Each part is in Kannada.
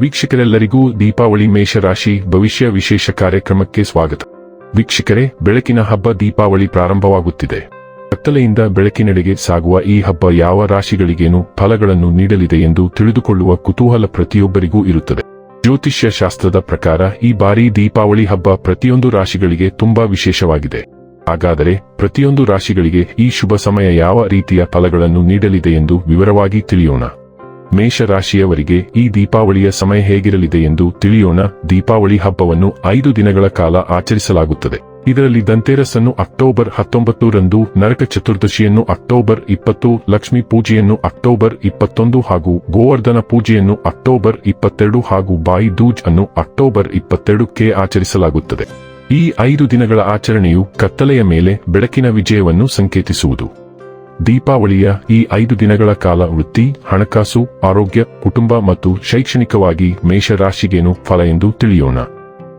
ವೀಕ್ಷಕರೆಲ್ಲರಿಗೂ ದೀಪಾವಳಿ ಮೇಷರಾಶಿ ಭವಿಷ್ಯ ವಿಶೇಷ ಕಾರ್ಯಕ್ರಮಕ್ಕೆ ಸ್ವಾಗತ. ವೀಕ್ಷಕರೇ, ಬೆಳಕಿನ ಹಬ್ಬ ದೀಪಾವಳಿ ಪ್ರಾರಂಭವಾಗುತ್ತಿದೆ. ಕತ್ತಲೆಯಿಂದ ಬೆಳಕಿನೆಡೆಗೆ ಸಾಗುವ ಈ ಹಬ್ಬ ಯಾವ ರಾಶಿಗಳಿಗೇನು ಫಲಗಳನ್ನು ನೀಡಲಿದೆ ಎಂದು ತಿಳಿದುಕೊಳ್ಳುವ ಕುತೂಹಲ ಪ್ರತಿಯೊಬ್ಬರಿಗೂ ಇರುತ್ತದೆ. ಜ್ಯೋತಿಷ್ಯ ಶಾಸ್ತ್ರದ ಪ್ರಕಾರ ಈ ಬಾರಿ ದೀಪಾವಳಿ ಹಬ್ಬ ಪ್ರತಿಯೊಂದು ರಾಶಿಗಳಿಗೆ ತುಂಬಾ ವಿಶೇಷವಾಗಿದೆ. ಹಾಗಾದರೆ ಪ್ರತಿಯೊಂದು ರಾಶಿಗಳಿಗೆ ಈ ಶುಭ ಸಮಯ ಯಾವ ರೀತಿಯ ಫಲಗಳನ್ನು ನೀಡಲಿದೆ ಎಂದು ವಿವರವಾಗಿ ತಿಳಿಯೋಣ. ಮೇಷ ರಾಶಿಯವರಿಗೆ ಈ ದೀಪಾವಳಿಯ ಸಮಯ ಹೇಗಿರಲಿದೆ ಎಂದು ತಿಳಿಯೋಣ. ದೀಪಾವಳಿ ಹಬ್ಬವನ್ನು ಐದು ದಿನಗಳ ಕಾಲ ಆಚರಿಸಲಾಗುತ್ತದೆ. ಇದರಲ್ಲಿ ದಂತೇರಸನ್ನು ಅಕ್ಟೋಬರ್ ಹತ್ತೊಂಬತ್ತು ರಂದು, ನರಕ ಚತುರ್ದಶಿಯನ್ನು ಅಕ್ಟೋಬರ್ ಇಪ್ಪತ್ತು, ಲಕ್ಷ್ಮೀ ಪೂಜೆಯನ್ನು ಅಕ್ಟೋಬರ್ ಇಪ್ಪತ್ತೊಂದು ಹಾಗೂ ಗೋವರ್ಧನ ಪೂಜೆಯನ್ನು ಅಕ್ಟೋಬರ್ ಇಪ್ಪತ್ತೆರಡು ಹಾಗೂ ಬಾಯಿ ದೂಜ್ ಅನ್ನು ಅಕ್ಟೋಬರ್ ಇಪ್ಪತ್ತೆರಡಕ್ಕೆ ಆಚರಿಸಲಾಗುತ್ತದೆ. ಈ ಐದು ದಿನಗಳ ಆಚರಣೆಯು ಕತ್ತಲೆಯ ಮೇಲೆ ಬೆಳಕಿನ ವಿಜಯವನ್ನು ಸಂಕೇತಿಸುವುದು. ದೀಪಾವಳಿಯ ಈ ಐದು ದಿನಗಳ ಕಾಲ ವೃತ್ತಿ, ಹಣಕಾಸು, ಆರೋಗ್ಯ, ಕುಟುಂಬ ಮತ್ತು ಶೈಕ್ಷಣಿಕವಾಗಿ ಮೇಷರಾಶಿಗೇನು ಫಲ ಎಂದು ತಿಳಿಯೋಣ.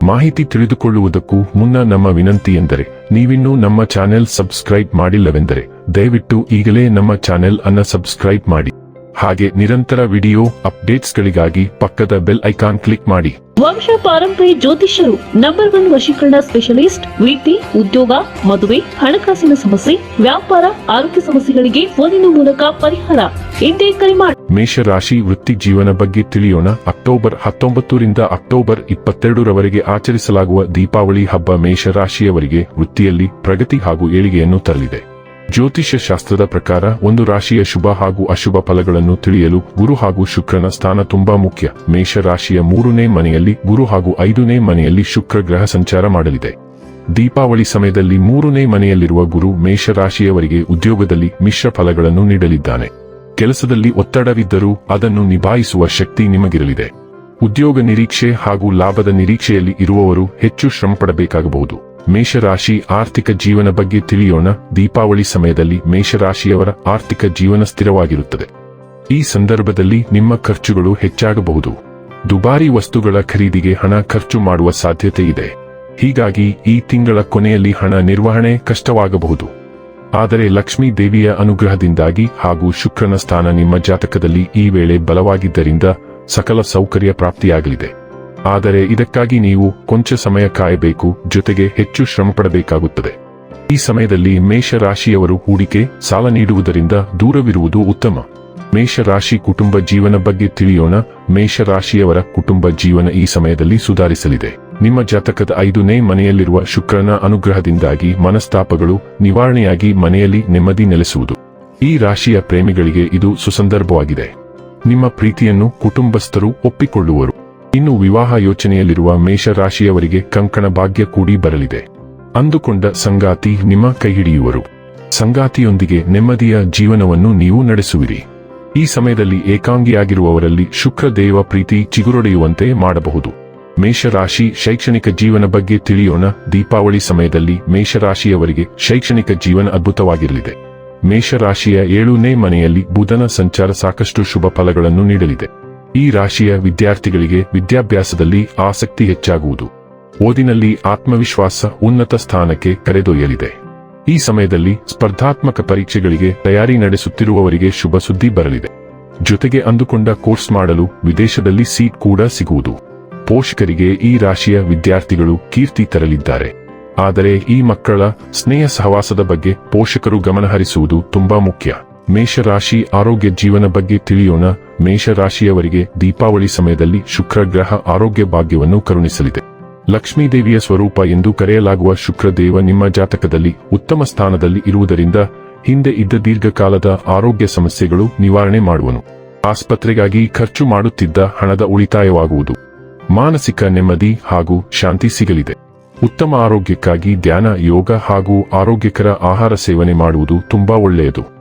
ಮಾಹಿತಿ ತಿಳಿದುಕೊಳ್ಳುವುದಕ್ಕೂ ಮುನ್ನ ನಮ್ಮ ವಿನಂತಿ ಎಂದರೆ, ನೀವಿನ್ನೂ ನಮ್ಮ ಚಾನೆಲ್ ಸಬ್ಸ್ಕ್ರೈಬ್ ಮಾಡಿಲ್ಲವೆಂದರೆ, ದಯವಿಟ್ಟು ಈಗಲೇ ನಮ್ಮ ಚಾನೆಲ್ ಅನ್ನ ಸಬ್ಸ್ಕ್ರೈಬ್ ಮಾಡಿ. ಹಾಗೆ ನಿರಂತರ ವಿಡಿಯೋ ಅಪ್ಡೇಟ್ಸ್ಗಳಿಗಾಗಿ ಪಕ್ಕದ ಬೆಲ್ ಐಕಾನ್ ಕ್ಲಿಕ್ ಮಾಡಿ. ವಂಶ ಪಾರಂಪರಿ ಜ್ಯೋತಿಷ್ಯರು ನಂಬರ್ ಒನ್ ವಶೀಕರಣ ಸ್ಪೆಷಲಿಸ್ಟ್ ವೃತ್ತಿ ಉದ್ಯೋಗ ಮದುವೆ ಹಣಕಾಸಿನ ಸಮಸ್ಯೆ ವ್ಯಾಪಾರ ಆರೋಗ್ಯ ಸಮಸ್ಯೆಗಳಿಗೆ ಫೋನಿನ ಮೂಲಕ ಪರಿಹಾರ. ಇಂದೇ ಕರೆ ಮಾಡಿ ಮೇಷರಾಶಿ ವೃತ್ತಿ ಜೀವನ ಬಗ್ಗೆ ತಿಳಿಯೋಣ. ಅಕ್ಟೋಬರ್ ಹತ್ತೊಂಬತ್ತರಿಂದ ಅಕ್ಟೋಬರ್ ಇಪ್ಪತ್ತೆರಡರವರೆಗೆ ಆಚರಿಸಲಾಗುವ ದೀಪಾವಳಿ ಹಬ್ಬ ಮೇಷರಾಶಿಯವರಿಗೆ ವೃತ್ತಿಯಲ್ಲಿ ಪ್ರಗತಿ ಹಾಗೂ ಏಳಿಗೆಯನ್ನು ತರಲಿದೆ. ಜ್ಯೋತಿಷ್ಯ ಶಾಸ್ತ್ರದ ಪ್ರಕಾರ, ಒಂದು ರಾಶಿಯ ಶುಭ ಹಾಗೂ ಅಶುಭ ಫಲಗಳನ್ನು ತಿಳಿಯಲು ಗುರು ಹಾಗೂ ಶುಕ್ರನ ಸ್ಥಾನ ತುಂಬಾ ಮುಖ್ಯ. ಮೇಷ ರಾಶಿಯ ಮೂರನೇ ಮನೆಯಲ್ಲಿ ಗುರು ಹಾಗೂ ಐದನೇ ಮನೆಯಲ್ಲಿ ಶುಕ್ರ ಗ್ರಹ ಸಂಚಾರ ಮಾಡಲಿದೆ. ದೀಪಾವಳಿ ಸಮಯದಲ್ಲಿ ಮೂರನೇ ಮನೆಯಲ್ಲಿರುವ ಗುರು ಮೇಷ ರಾಶಿಯವರಿಗೆ ಉದ್ಯೋಗದಲ್ಲಿ ಮಿಶ್ರ ಫಲಗಳನ್ನು ನೀಡಲಿದ್ದಾನೆ. ಕೆಲಸದಲ್ಲಿ ಒತ್ತಡವಿದ್ದರೂ ಅದನ್ನು ನಿಭಾಯಿಸುವ ಶಕ್ತಿ ನಿಮಗಿರಲಿದೆ. ಉದ್ಯೋಗ ನಿರೀಕ್ಷೆ ಹಾಗೂ ಲಾಭದ ನಿರೀಕ್ಷೆಯಲ್ಲಿ ಇರುವವರು ಹೆಚ್ಚು ಶ್ರಮಪಡಬೇಕಾಗಬಹುದು. ಮೇಷರಾಶಿ ಆರ್ಥಿಕ ಜೀವನ ಬಗ್ಗೆ ತಿಳಿಯೋಣ. ದೀಪಾವಳಿ ಸಮಯದಲ್ಲಿ ಮೇಷರಾಶಿಯವರ ಆರ್ಥಿಕ ಜೀವನ ಸ್ಥಿರವಾಗಿರುತ್ತದೆ. ಈ ಸಂದರ್ಭದಲ್ಲಿ ನಿಮ್ಮ ಖರ್ಚುಗಳು ಹೆಚ್ಚಾಗಬಹುದು. ದುಬಾರಿ ವಸ್ತುಗಳ ಖರೀದಿಗೆ ಹಣ ಖರ್ಚು ಮಾಡುವ ಸಾಧ್ಯತೆ ಇದೆ. ಹೀಗಾಗಿ ಈ ತಿಂಗಳ ಕೊನೆಯಲ್ಲಿ ಹಣ ನಿರ್ವಹಣೆ ಕಷ್ಟವಾಗಬಹುದು. ಆದರೆ ಲಕ್ಷ್ಮೀ ದೇವಿಯ ಅನುಗ್ರಹದಿಂದಾಗಿ ಹಾಗೂ ಶುಕ್ರನ ಸ್ಥಾನ ನಿಮ್ಮ ಜಾತಕದಲ್ಲಿ ಈ ವೇಳೆ ಬಲವಾಗಿದ್ದರಿಂದ ಸಕಲ ಸೌಕರ್ಯ ಪ್ರಾಪ್ತಿಯಾಗಲಿದೆ. ಆದರೆ ಇದಕ್ಕಾಗಿ ನೀವು ಕೊಂಚ ಸಮಯ ಕಾಯಬೇಕು, ಜೊತೆಗೆ ಹೆಚ್ಚು ಶ್ರಮಪಡಬೇಕಾಗುತ್ತದೆ. ಈ ಸಮಯದಲ್ಲಿ ಮೇಷರಾಶಿಯವರು ಹೂಡಿಕೆ, ಸಾಲ ನೀಡುವುದರಿಂದ ದೂರವಿರುವುದು ಉತ್ತಮ. ಮೇಷರಾಶಿ ಕುಟುಂಬ ಜೀವನ ಬಗ್ಗೆ ತಿಳಿಯೋಣ, ಮೇಷರಾಶಿಯವರ ಕುಟುಂಬ ಜೀವನ ಈ ಸಮಯದಲ್ಲಿ ಸುಧಾರಿಸಲಿದೆ. ನಿಮ್ಮ ಜಾತಕದ ಐದನೇ ಮನೆಯಲ್ಲಿರುವ ಶುಕ್ರನ ಅನುಗ್ರಹದಿಂದಾಗಿ ಮನಸ್ತಾಪಗಳು ನಿವಾರಣೆಯಾಗಿ ಮನೆಯಲ್ಲಿ ನೆಮ್ಮದಿ ನೆಲೆಸುವುದು. ಈ ರಾಶಿಯ ಪ್ರೇಮಿಗಳಿಗೆ ಇದು ಸುಸಂದರ್ಭವಾಗಿದೆ. ನಿಮ್ಮ ಪ್ರೀತಿಯನ್ನು ಕುಟುಂಬಸ್ಥರು ಒಪ್ಪಿಕೊಳ್ಳುವರು. ಇನ್ನು ವಿವಾಹ ಯೋಚನೆಯಲ್ಲಿರುವ ಮೇಷರಾಶಿಯವರಿಗೆ ಕಂಕಣ ಭಾಗ್ಯ ಕೂಡಿ ಬರಲಿದೆ. ಅಂದುಕೊಂಡ ಸಂಗಾತಿ ನಿಮ್ಮ ಕೈಹಿಡಿಯುವರು ಸಂಗಾತಿಯೊಂದಿಗೆ ನೆಮ್ಮದಿಯ ಜೀವನವನ್ನು ನೀವು ನಡೆಸುವಿರಿ. ಈ ಸಮಯದಲ್ಲಿ ಏಕಾಂಗಿಯಾಗಿರುವವರಲ್ಲಿ ಶುಕ್ರ ದೇವ ಪ್ರೀತಿ ಚಿಗುರೊಡೆಯುವಂತೆ ಮಾಡಬಹುದು. ಮೇಷರಾಶಿ ಶೈಕ್ಷಣಿಕ ಜೀವನ ಬಗ್ಗೆ ತಿಳಿಯೋಣ. ದೀಪಾವಳಿ ಸಮಯದಲ್ಲಿ ಮೇಷರಾಶಿಯವರಿಗೆ ಶೈಕ್ಷಣಿಕ ಜೀವನ ಅದ್ಭುತವಾಗಿರಲಿದೆ. ಮೇಷರಾಶಿಯ ಏಳನೇ ಮನೆಯಲ್ಲಿ ಬುಧನ ಸಂಚಾರ ಸಾಕಷ್ಟು ಶುಭ ಫಲಗಳನ್ನು ನೀಡಲಿದೆ. ಈ ರಾಶಿಯ ವಿದ್ಯಾರ್ಥಿಗಳಿಗೆ ವಿದ್ಯಾಭ್ಯಾಸದಲ್ಲಿ ಆಸಕ್ತಿ ಹೆಚ್ಚಾಗುವುದು. ಓದಿನಲ್ಲಿ ಆತ್ಮವಿಶ್ವಾಸ ಉನ್ನತ ಸ್ಥಾನಕ್ಕೆ ಕರೆದೊಯ್ಯಲಿದೆ. ಈ ಸಮಯದಲ್ಲಿ ಸ್ಪರ್ಧಾತ್ಮಕ ಪರೀಕ್ಷೆಗಳಿಗೆ ತಯಾರಿ ನಡೆಸುತ್ತಿರುವವರಿಗೆ ಶುಭ ಸುದ್ದಿ ಬರಲಿದೆ. ಜೊತೆಗೆ ಅಂದುಕೊಂಡ ಕೋರ್ಸ್ ಮಾಡಲು ವಿದೇಶದಲ್ಲಿ ಸೀಟ್ ಕೂಡ ಸಿಗುವುದು. ಪೋಷಕರಿಗೆ ಈ ರಾಶಿಯ ವಿದ್ಯಾರ್ಥಿಗಳು ಕೀರ್ತಿ ತರಲಿದ್ದಾರೆ. ಆದರೆ ಈ ಮಕ್ಕಳ ಸ್ನೇಹ ಸಹವಾಸದ ಬಗ್ಗೆ ಪೋಷಕರು ಗಮನಹರಿಸುವುದು ತುಂಬಾ ಮುಖ್ಯ. ಮೇಷರಾಶಿ ಆರೋಗ್ಯ ಜೀವನ ಬಗ್ಗೆ ತಿಳಿಯೋಣ. ಮೇಷರಾಶಿಯವರಿಗೆ ದೀಪಾವಳಿ ಸಮಯದಲ್ಲಿ ಶುಕ್ರ ಗ್ರಹ ಆರೋಗ್ಯ ಭಾಗ್ಯವನ್ನು ಕರುಣಿಸಲಿದೆ. ಲಕ್ಷ್ಮೀದೇವಿಯ ಸ್ವರೂಪ ಎಂದು ಕರೆಯಲಾಗುವ ಶುಕ್ರದೇವ ನಿಮ್ಮ ಜಾತಕದಲ್ಲಿ ಉತ್ತಮ ಸ್ಥಾನದಲ್ಲಿ ಇರುವುದರಿಂದ ಹಿಂದೆ ಇದ್ದ ದೀರ್ಘಕಾಲದ ಆರೋಗ್ಯ ಸಮಸ್ಯೆಗಳು ನಿವಾರಣೆ ಮಾಡುವನು. ಆಸ್ಪತ್ರೆಗಾಗಿ ಖರ್ಚು ಮಾಡುತ್ತಿದ್ದ ಹಣದ ಉಳಿತಾಯವಾಗುವುದು. ಮಾನಸಿಕ ನೆಮ್ಮದಿ ಹಾಗೂ ಶಾಂತಿ ಸಿಗಲಿದೆ. ಉತ್ತಮ ಆರೋಗ್ಯಕ್ಕಾಗಿ ಧ್ಯಾನ, ಯೋಗ ಹಾಗೂ ಆರೋಗ್ಯಕರ ಆಹಾರ ಸೇವನೆ ಮಾಡುವುದು ತುಂಬಾ ಒಳ್ಳೆಯದು.